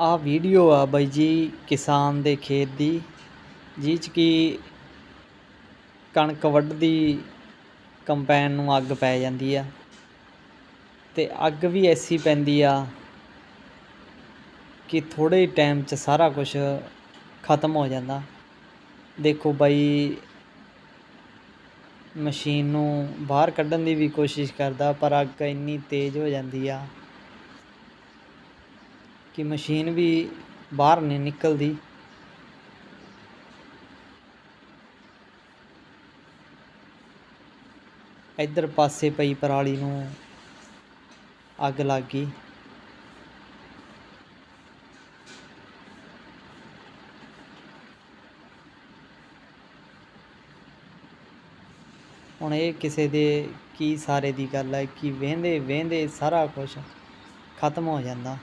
ਆਹ ਵੀਡੀਓ ਆ ਬਾਈ ਜੀ ਕਿਸਾਨ ਦੇ ਖੇਤ ਦੀ ਜਿਹ 'ਚ ਕਿ ਕਣਕ ਵੱਢਦੀ ਕੰਪੈਨ ਨੂੰ ਅੱਗ ਪੈ ਜਾਂਦੀ ਆ ਤੇ ਅੱਗ ਵੀ ਐਸੀ ਪੈਂਦੀ ਆ ਕਿ ਥੋੜ੍ਹੇ ਟਾਈਮ 'ਚ ਸਾਰਾ ਕੁਝ ਖਤਮ ਹੋ ਜਾਂਦਾ। ਦੇਖੋ ਬਾਈ, ਮਸ਼ੀਨ ਨੂੰ ਬਾਹਰ ਕੱਢਣ ਦੀ ਵੀ ਕੋਸ਼ਿਸ਼ ਕਰਦਾ, ਪਰ ਅੱਗ ਇੰਨੀ ਤੇਜ਼ ਹੋ ਜਾਂਦੀ ਆ ਕਿ ਮਸ਼ੀਨ ਵੀ ਬਾਹਰ ਨਹੀਂ ਨਿਕਲਦੀ। ਇੱਧਰ ਪਾਸੇ ਪਈ ਪਰਾਲੀ ਨੂੰ ਅੱਗ ਲੱਗ ਗਈ। ਹੁਣ ਇਹ ਕਿਸੇ ਦੇ ਕੀ ਸਾਰੇ ਦੀ ਗੱਲ ਹੈ ਕਿ ਵਹਿੰਦੇ ਵਹਿੰਦੇ ਸਾਰਾ ਕੁਝ ਖਤਮ ਹੋ ਜਾਂਦਾ।